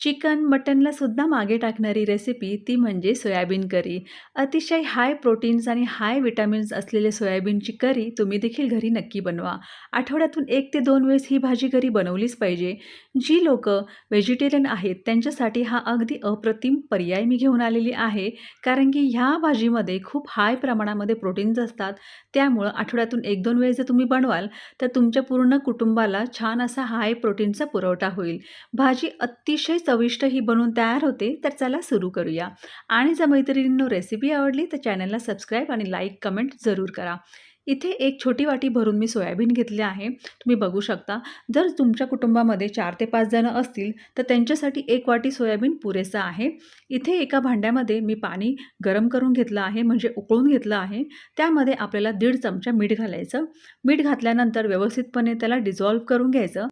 Chicken, मटनला सुद्धा मागे टाकणारी रेसिपी ती म्हणजे सोयाबीन करी. अतिशय हाय प्रोटीन्स आणि हाय विटॅमिन्स असलेले सोयाबीनची करी तुम्ही देखील घरी नक्की बनवा. आठवड्यातून एक ते दोन वेळेस ही भाजी घरी बनवलीच पाहिजे. जी लोक व्हेजिटेरियन आहेत त्यांच्यासाठी हा अगदी अप्रतिम पर्याय मी घेऊन आलेली आहे. कारण की ह्या भाजीमध्ये खूप हाय प्रमाणामध्ये प्रोटीन्स असतात. त्यामुळं आठवड्यातून 1-2 वेळेस जर तुम्ही बनवाल, तर तुमच्या पूर्ण कुटुंबाला छान असा हाय प्रोटीनचा पुरवठा होईल. भाजी अतिशय चविष्ट ही बनवून तयार होते. तर चला सुरू करूया. आणि जर मैत्रिणींनो रेसिपी आवडली तर चॅनलला सबस्क्राईब आणि लाईक, कमेंट जरूर करा. इथे एक छोटी वाटी भरून मी सोयाबीन घेतले आहे. तुम्ही बघू शकता. जर तुमच्या कुटुंबामध्ये चार ते पाच जणं असतील, तर त्यांच्यासाठी एक वाटी सोयाबीन पुरेसा आहे. इथे एका भांड्यामध्ये मी पाणी गरम करून घेतलं आहे, म्हणजे उकळून घेतलं आहे. त्यामध्ये आपल्याला दीड चमचा मीठ घालायचं. मीठ घातल्यानंतर व्यवस्थितपणे त्याला डिझॉल्व्ह करून घ्यायचं.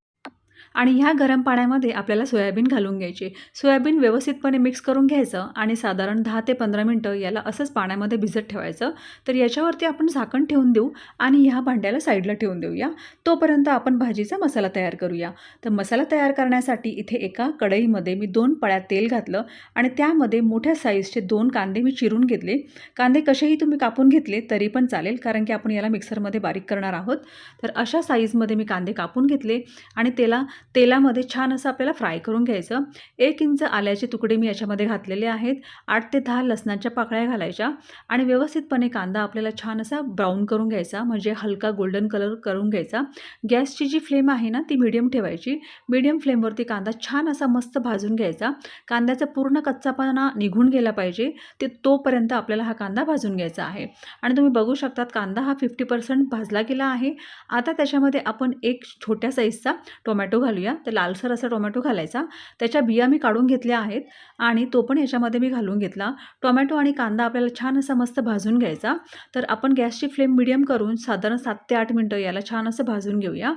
आणि ह्या गरम पाण्यामध्ये आपल्याला सोयाबीन घालून घ्यायची. सोयाबीन व्यवस्थितपणे मिक्स करून घ्यायचं आणि साधारण दहा ते पंधरा मिनटं याला असंच पाण्यामध्ये भिजत ठेवायचं. तर याच्यावरती आपण झाकण ठेवून देऊ आणि ह्या भांड्याला साईडला ठेवून देऊया. तोपर्यंत आपण भाजीचा मसाला तयार करूया. तर मसाला तयार करण्यासाठी इथे एका कढईमध्ये मी दोन पळ्या तेल घातलं आणि त्यामध्ये मोठ्या साईजचे दोन कांदे मी चिरून घेतले. कांदे कसेही तुम्ही कापून घेतले तरी पण चालेल, कारण की आपण याला मिक्सरमध्ये बारीक करणार आहोत. तर अशा साईजमध्ये मी कांदे कापून घेतले आणि त्याला तेलामध्ये छान असं आपल्याला फ्राय करून घ्यायचं. एक इंच आल्याचे तुकडे मी याच्यामध्ये घातलेले आहेत. आठ ते दहा लसणाच्या पाकळ्या घालायच्या आणि व्यवस्थितपणे कांदा आपल्याला छान असा ब्राऊन करून घ्यायचा, म्हणजे हलका गोल्डन कलर करून घ्यायचा. गॅसची जी फ्लेम आहे ना, ती मीडियम ठेवायची. मीडियम फ्लेमवरती कांदा छान असा मस्त भाजून घ्यायचा. कांद्याचा पूर्ण कच्चापणा निघून गेला पाहिजे, ते तोपर्यंत आपल्याला हा कांदा भाजून घ्यायचा आहे. आणि तुम्ही बघू शकतात कांदा हा 50% भाजला गेला आहे. आता त्याच्यामध्ये आपण एक छोट्या साईजचा टोमॅटो घालूया. तर लालसर असा टोमॅटो घालायचा. त्याच्या बिया मी काढून घेतल्या आहेत आणि तो पण याच्यामध्ये मी घालून घेतला. टोमॅटो आणि कांदा आपल्याला छान असा मस्त भाजून घ्यायचा. तर आपण गॅसची फ्लेम मिडियम करून साधारण सात ते आठ मिनटं याला छान असं भाजून घेऊया.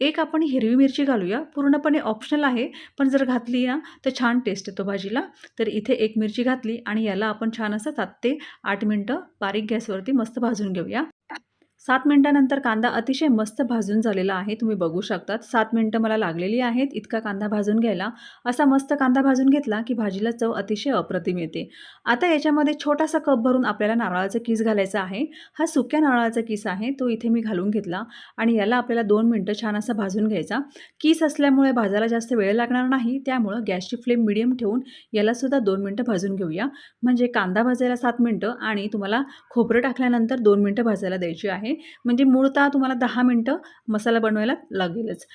एक आपण हिरवी मिरची घालूया. पूर्णपणे ऑप्शनल आहे, पण जर घातली ना, तर छान टेस्ट येतो भाजीला. तर इथे एक मिरची घातली आणि याला आपण छान असं सात ते आठ मिनटं बारीक गॅसवरती मस्त भाजून घेऊया. सात मिनटानंतर कांदा अतिशय मस्त भाजून झालेला आहे. तुम्ही बघू शकतात. सात मिनटं मला लागलेली आहेत इतका कांदा भाजून घ्यायला. असा मस्त कांदा भाजून घेतला, की भाजीला चव अतिशय अप्रतिम येते. आता याच्यामध्ये छोटासा कप भरून आपल्याला नारळाचा किस घालायचा आहे. हा सुक्या नारळाचा किस आहे, तो इथे मी घालून घेतला आणि याला आपल्याला दोन मिनटं छान असा भाजून घ्यायचा. किस असल्यामुळे भाजायला जास्त वेळ लागणार नाही. त्यामुळं गॅसची फ्लेम मिडियम ठेवून यालासुद्धा दोन मिनटं भाजून घेऊया. म्हणजे कांदा भाजायला सात मिनटं आणि तुम्हाला खोबरं टाकल्यानंतर दोन मिनटं भाजायला द्यायची आहे. म्हणजे मूळतः तुम्हाला दहा मिनटं मसाला बनवायला लागेलच.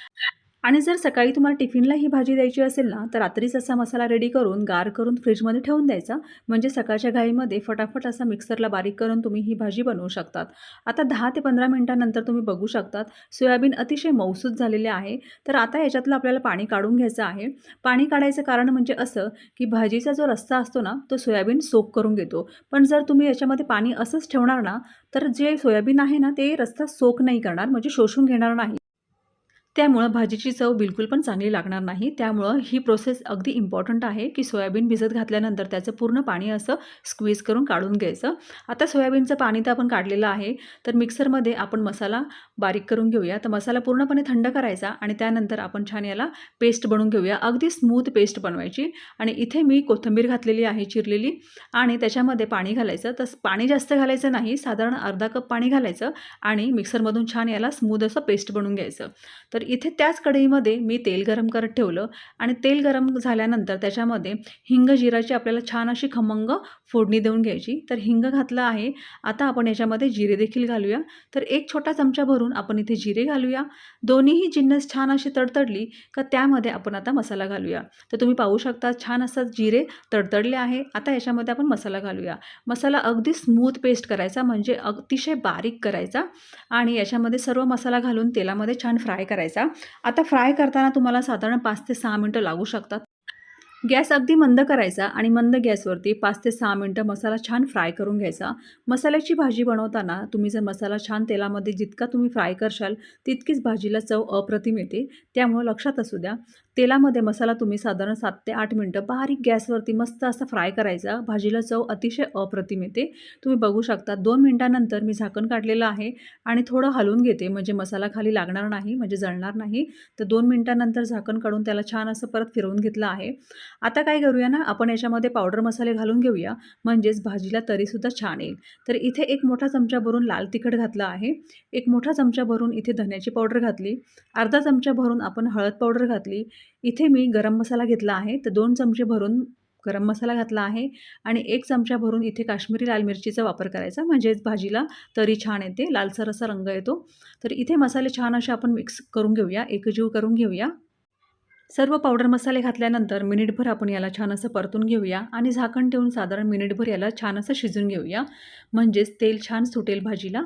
आणि जर सकाळी तुम्हाला टिफिनला ही भाजी द्यायची असेल ना, तर रात्रीच असा मसाला रेडी करून, गार करून फ्रीजमध्ये ठेवून द्यायचा. म्हणजे सकाळच्या घाईमध्ये फटाफट असा मिक्सरला बारीक करून तुम्ही ही भाजी बनवू शकतात. आता दहा ते पंधरा मिनटानंतर तुम्ही बघू शकतात, सोयाबीन अतिशय मौसूद झालेले आहे. तर आता याच्यातलं आपल्याला पाणी काढून घ्यायचं आहे. पाणी काढायचं कारण म्हणजे असं, की भाजीचा जो रस्ता असतो ना, तो सोयाबीन सोक करून घेतो. पण जर तुम्ही याच्यामध्ये पाणी असंच ठेवणार ना, तर जे सोयाबीन आहे ना, ते रस्ता सोक नाही करणार, म्हणजे शोषून घेणार नाही. त्यामुळं भाजीची चव बिलकुल पण चांगली लागणार नाही. त्यामुळं ही प्रोसेस अगदी इम्पॉर्टंट आहे, की सोयाबीन भिजत घातल्यानंतर त्याचं पूर्ण पाणी असं स्क्वीज करून काढून घ्यायचं. आता सोयाबीनचं पाणी तर आपण काढलेलं आहे. तर मिक्सरमध्ये आपण मसाला बारीक करून घेऊया. तर मसाला पूर्णपणे थंड करायचा आणि त्यानंतर आपण छान याला पेस्ट बनवून घेऊया. अगदी स्मूथ पेस्ट बनवायची आणि इथे मी कोथिंबीर घातलेली आहे चिरलेली आणि त्याच्यामध्ये पाणी घालायचं. तर पाणी जास्त घालायचं नाही, साधारण अर्धा कप पाणी घालायचं आणि मिक्सरमधून छान याला स्मूथ असं पेस्ट बनवून घ्यायचं. तर इथे त्याच कढईमध्ये मी तेल गरम करत ठेवलं आणि तेल गरम झाल्यानंतर त्याच्यामध्ये हिंग, जिराची आपल्याला छान अशी खमंग फोडणी देऊन घ्यायची. तर हिंग घातलं आहे. आता आपण याच्यामध्ये जिरे देखील घालूया. तर एक छोटा चमचा भरून आपण इथे जिरे घालूया. दोन्हीही जिन्नस छान अशी तडतडली का त्यामध्ये आपण आता मसाला घालूया. तर तुम्ही पाहू शकता छान असं जिरे तडतडले आहे. आता याच्यामध्ये आपण मसाला घालूया. मसाला अगदी स्मूथ पेस्ट करायचा, म्हणजे अतिशय बारीक करायचा आणि याच्यामध्ये सर्व मसाला घालून तेलामध्ये छान फ्राय करायचा. आता फ्राय करताना तुम्हाला साधारण पाच ते सहा मिनटं लागू शकतात. गॅस अगदी मंद करायचा आणि मंद गॅसवरती पाच ते सहा मिनटं मसाला छान फ्राय करून घ्यायचा. मसाल्याची भाजी बनवताना तुम्ही जर मसाला छान तेलामध्ये जितका तुम्ही फ्राय करशाल, तितकीच भाजीला चव अप्रतिम येते. त्यामुळं लक्षात असू द्या. तेलामध्ये मसाला तुम्ही साधारण सात ते आठ मिनटं बारीक गॅसवरती मस्त असा फ्राय करायचा. भाजीला चव अतिशय अप्रतिम येते. तुम्ही बघू शकता दोन मिनटानंतर मी झाकण काढलेलं आहे आणि थोडं हलवून घेते. म्हणजे मसाला खाली लागणार नाही म्हणजे जळणार नाही. तर दोन मिनटानंतर झाकण काढून त्याला छान असं परत फिरवून घेतलं आहे. आता काय करूया ना आपण याच्यामध्ये पावडर मसाले घालून घेऊया. म्हणजेच भाजीला तरीसुद्धा छान येईल. तर इथे एक मोठा चमचा भरून लाल तिखट घातलं आहे. एक मोठा चमचा भरून इथे धन्याची पावडर घातली. अर्धा चमचा भरून आपण हळद पावडर घातली. इथे मी गरम मसाला घेतला आहे. तर दोन चमचे भरून गरम मसाला घातला आहे आणि एक चमचा भरून इथे काश्मीरी लाल मिरचीचा वापर करायचा. म्हणजेच भाजीला तरी छान येते. लालसर असा रंग येतो. तर इथे मसाले छान असे आपण मिक्स करून घेऊया. एकजीव करून घेऊया. सर्व पावडर मसाले घातल्यानंतर मिनिटभर आपण याला छान असं परतून घेऊया आणि झाकण ठेवून साधारण मिनिटभर याला छान असं शिजून घेऊया. म्हणजेच तेल छान सुटेल भाजीला.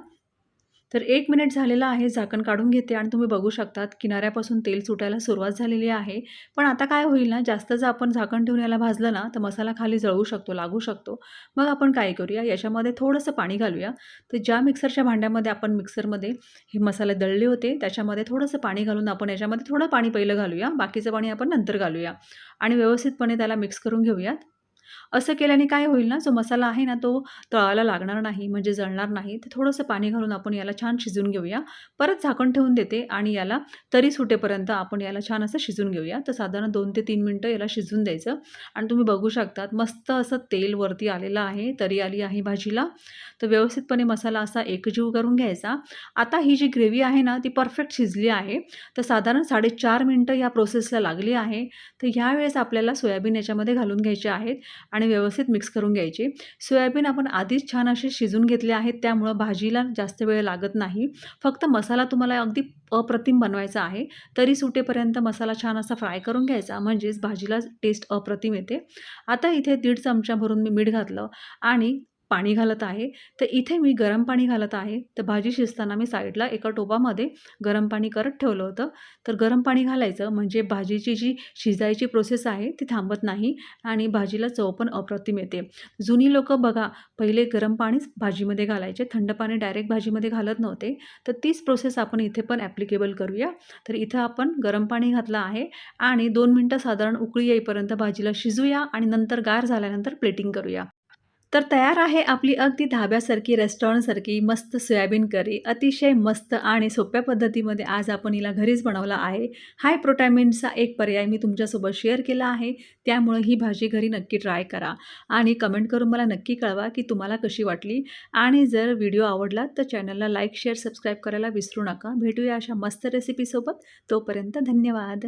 तर एक मिनिट झालेला आहे झाकण काढून घेते आणि तुम्ही बघू शकतात किनाऱ्यापासून तेल सुटायला सुरुवात झालेली आहे. पण आता काय होईल ना जास्त जर आपण झाकण ठेवून याला भाजलं ना तर मसाला खाली जळू शकतो लागू शकतो. मग आपण काय करूया याच्यामध्ये थोडंसं पाणी घालूया. तर ज्या मिक्सरच्या भांड्यामध्ये आपण मिक्सरमध्ये हे मसाले दळले होते त्याच्यामध्ये थोडंसं पाणी घालून आपण याच्यामध्ये थोडं पाणी पहिलं घालूया. बाकीचं पाणी आपण नंतर घालूया. आणि व्यवस्थितपणे त्याला मिक्स करून घेऊयात. असं केल्याने काय होईल ना जो मसाला आहे ना तो तळाला लागणार नाही म्हणजे जळणार नाही तर थोडंसं पाणी घालून आपण याला छान शिजून घेऊया. परत झाकण ठेवून देते आणि याला तरी सुटेपर्यंत आपण याला छान असं शिजून घेऊया. तर साधारण दोन ते तीन मिनटं याला शिजून द्यायचं. आणि तुम्ही बघू शकतात मस्त असं तेल वरती आलेलं आहे तरी आली आहे भाजीला. तर व्यवस्थितपणे मसाला असा एकजीव करून घ्यायचा. आता ही जी ग्रेव्ही आहे ना ती परफेक्ट शिजली आहे. तर साधारण साडेचार मिनटं या प्रोसेसला लागली आहे. तर ह्यावेळेस आपल्याला सोयाबीन याच्यामध्ये घालून घ्यायचे आहेत. आणि व्यवस्थित मिक्स करून घ्यायची. सोयाबीन आपण आधीच छान असे शिजून घेतले आहेत त्यामुळं भाजीला जास्त वेळ लागत नाही. फक्त मसाला तुम्हाला अगदी अप्रतिम बनवायचा आहे तरी सुटेपर्यंत मसाला छान असा फ्राय करून घ्यायचा म्हणजेच भाजीला टेस्ट अप्रतिम येते. आता इथे दीड चमचा भरून मी मीठ घातलं आणि पाणी घालत आहे. तर इथे मी गरम पाणी घालत आहे. तर भाजी शिजताना मी साईडला एका टोपामध्ये गरम पाणी करत ठेवलं होतं. तर गरम पाणी घालायचं म्हणजे भाजीची जी शिजायची प्रोसेस आहे ती थांबत नाही आणि भाजीला चव पण अप्रतिम येते. जुनी लोक बघा पहिले गरम पाणीच भाजीमध्ये घालायचे. थंड पाणी डायरेक्ट भाजीमध्ये घालत नव्हते. तर तीच प्रोसेस आपण इथे पण ॲप्लिकेबल करूया. तर इथं आपण गरम पाणी घातलं आहे आणि दोन मिनटं साधारण उकळी येईपर्यंत भाजीला शिजूया आणि नंतर गार झाल्यानंतर प्लेटिंग करूया. तर तयार आहे आपली अगदी धाब्यासारखी रेस्टॉरंटसारखी मस्त सोयाबीन करी. अतिशय मस्त आणि सोप्या पद्धतीमध्ये आज आपण हिला घरीच बनवला आहे. हाय प्रोटॅमिनचा एक पर्याय मी तुमच्यासोबत शेअर केला आहे. त्यामुळं ही भाजी घरी नक्की ट्राय करा आणि कमेंट करून मला नक्की कळवा की तुम्हाला कशी वाटली. आणि जर व्हिडिओ आवडला तर चॅनलला लाईक शेअर सबस्क्राईब करायला विसरू नका. भेटूया अशा मस्त रेसिपीसोबत. तोपर्यंत धन्यवाद.